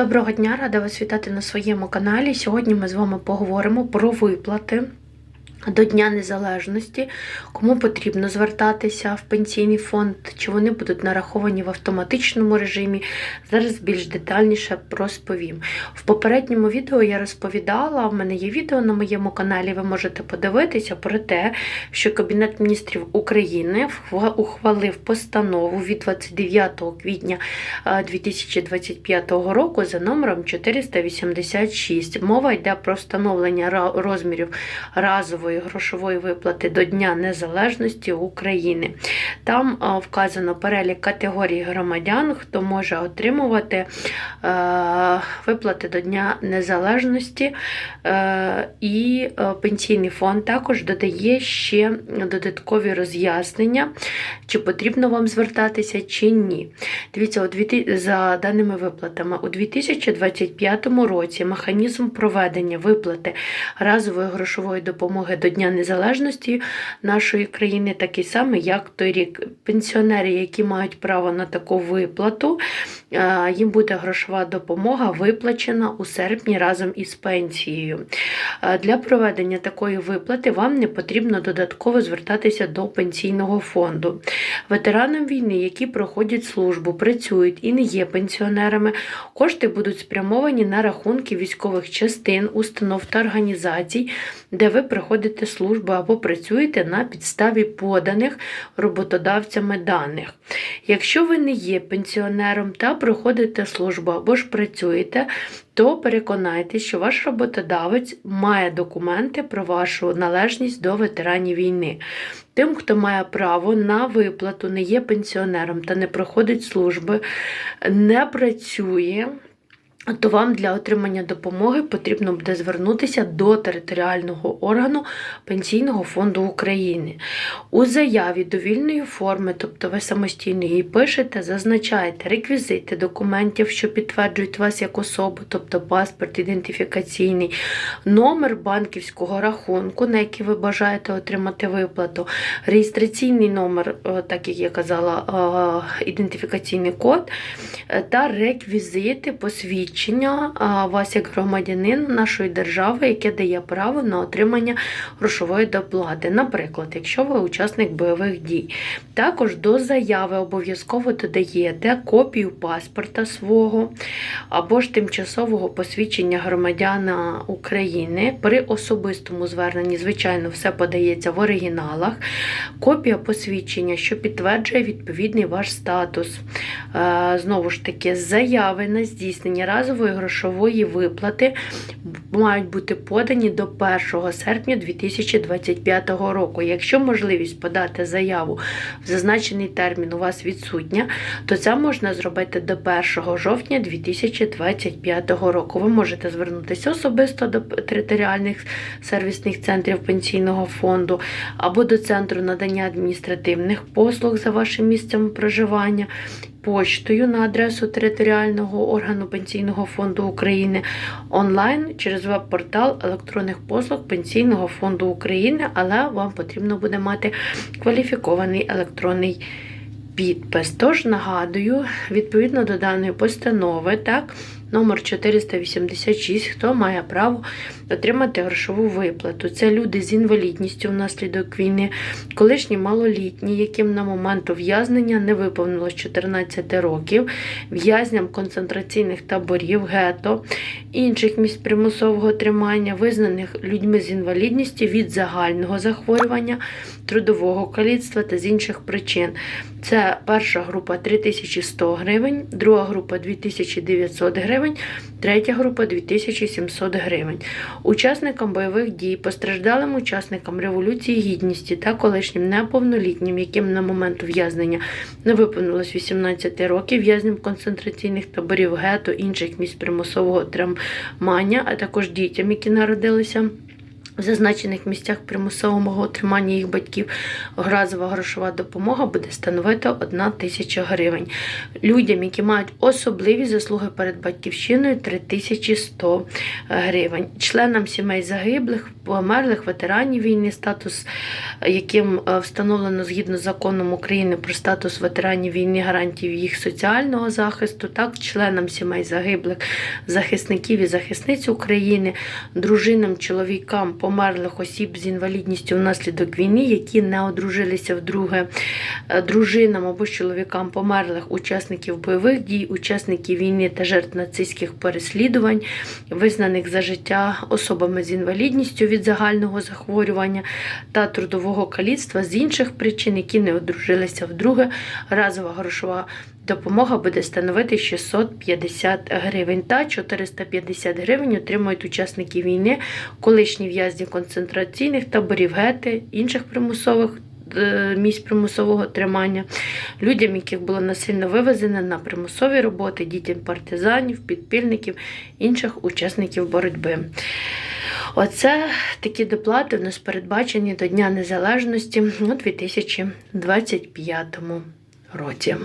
Доброго дня, рада вас вітати на своєму каналі. Сьогодні ми з вами поговоримо про виплати до Дня Незалежності, кому потрібно звертатися в пенсійний фонд, чи вони будуть нараховані в автоматичному режимі. Зараз більш детальніше розповім. В попередньому відео я розповідала, в мене є відео на моєму каналі, ви можете подивитися про те, що Кабінет міністрів України ухвалив постанову від 29 квітня е, 2025 року за номером 486. Мова йде про встановлення розмірів разової грошової виплати до Дня Незалежності України. Там вказано перелік категорій громадян, хто може отримувати е, виплати до Дня Незалежності. Е, І е, пенсійний фонд також додає ще додаткові роз'яснення, чи потрібно вам звертатися, чи ні. Дивіться, за даними виплатами, у 2025 році механізм проведення виплати разової грошової допомоги до Дня Незалежності нашої країни такий самий, як той рік. Пенсіонери, які мають право на таку виплату, е, їм буде грошова допомога виплачена у серпні разом із пенсією. Е, Для проведення такої виплати вам не потрібно додатково звертатися до пенсійного фонду. Ветеранам війни, які проходять службу, працюють і не є пенсіонерами, кошти будуть спрямовані на рахунки військових частин, установ та організацій, де ви проходите службу або працюєте на підставі поданих роботодавцями даних. Якщо ви не є пенсіонером та проходите службу або ж працюєте, то переконайтеся, що ваш роботодавець має документи про вашу належність до ветеранів війни. Тим, хто має право на виплату, не є пенсіонером та не проходить служби, не працює. То вам для отримання допомоги потрібно буде звернутися до територіального органу Пенсійного фонду України. У заяві до вільної форми, тобто ви самостійно її пишете, зазначаєте реквізити документів, що підтверджують вас як особу, тобто паспорт ідентифікаційний, номер банківського рахунку, на який ви бажаєте отримати виплату, реєстраційний номер, е, так як я казала, е, ідентифікаційний код е, та реквізити посвідчення а, вас як громадянин нашої держави, яке дає право на отримання грошової доплати. Наприклад, якщо ви учасник бойових дій, також до заяви обов'язково додаєте копію паспорта свого або ж тимчасового посвідчення громадяна України. При особистому зверненні, звичайно, все подається в оригіналах. Копія посвідчення, що підтверджує відповідний ваш статус. Е, Знову ж таки, заяви на здійснення разової грошової виплати мають бути подані до 1 серпня 2025 року. Якщо можливість подати заяву в зазначений термін у вас відсутня, то це можна зробити до 1 жовтня 2025 року. Ви можете звернутися особисто до територіальних сервісних центрів пенсійного фонду або до центру надання адміністративних послуг за вашим місцем проживання. Поштою на адресу територіального органу Пенсійного фонду України онлайн через веб-портал електронних послуг Пенсійного фонду України, але вам потрібно буде мати кваліфікований електронний підпис. Тож нагадую, відповідно до даної постанови, так, номер 486, хто має право отримати грошову виплату. Це люди з інвалідністю внаслідок війни, колишні малолітні, яким на момент ув'язнення не виповнилось 14 років, в'язням концентраційних таборів, гето, інших місць примусового тримання, визнаних людьми з інвалідністю від загального захворювання, трудового каліцтва та з інших причин. Це перша група 3100 гривень, друга група 2900 гривень, третя група 2700 гривень. Учасникам бойових дій, постраждалим учасникам Революції Гідності та колишнім неповнолітнім, яким на момент ув'язнення не виповнилось 18 років, в'язням концентраційних таборів гетто, інших місць примусового тримання, а також дітям, які народилися В зазначених місцях примусового тримання їх батьків разова грошова допомога буде становити 1 тисяча гривень. Людям, які мають особливі заслуги перед батьківщиною, 3100 гривень. Членам сімей загиблих, померлих, ветеранів війни, статус яким е, встановлено згідно з законом України про статус ветеранів війни, гарантів їх соціального захисту, так членам сімей загиблих, захисників і захисниць України, дружинам, чоловікам померлих осіб з інвалідністю внаслідок війни, які не одружилися вдруге, е, дружинам або чоловікам померлих учасників бойових дій, учасників війни та жертв нацистських переслідувань, визнаних за життя особами з інвалідністю від загального захворювання та трудового каліцтва з інших причин, які не одружилися вдруге, разова грошова допомога буде становити 650 гривень та 450 гривень отримують учасники війни, колишні в'язні концентраційних таборів, гети, інших примусових е, місць примусового тримання, людям, яких було насильно вивезено на примусові роботи, дітям партизанів, підпільників, інших учасників боротьби. Оце такі доплати у нас передбачені до Дня Незалежності у 2025 році.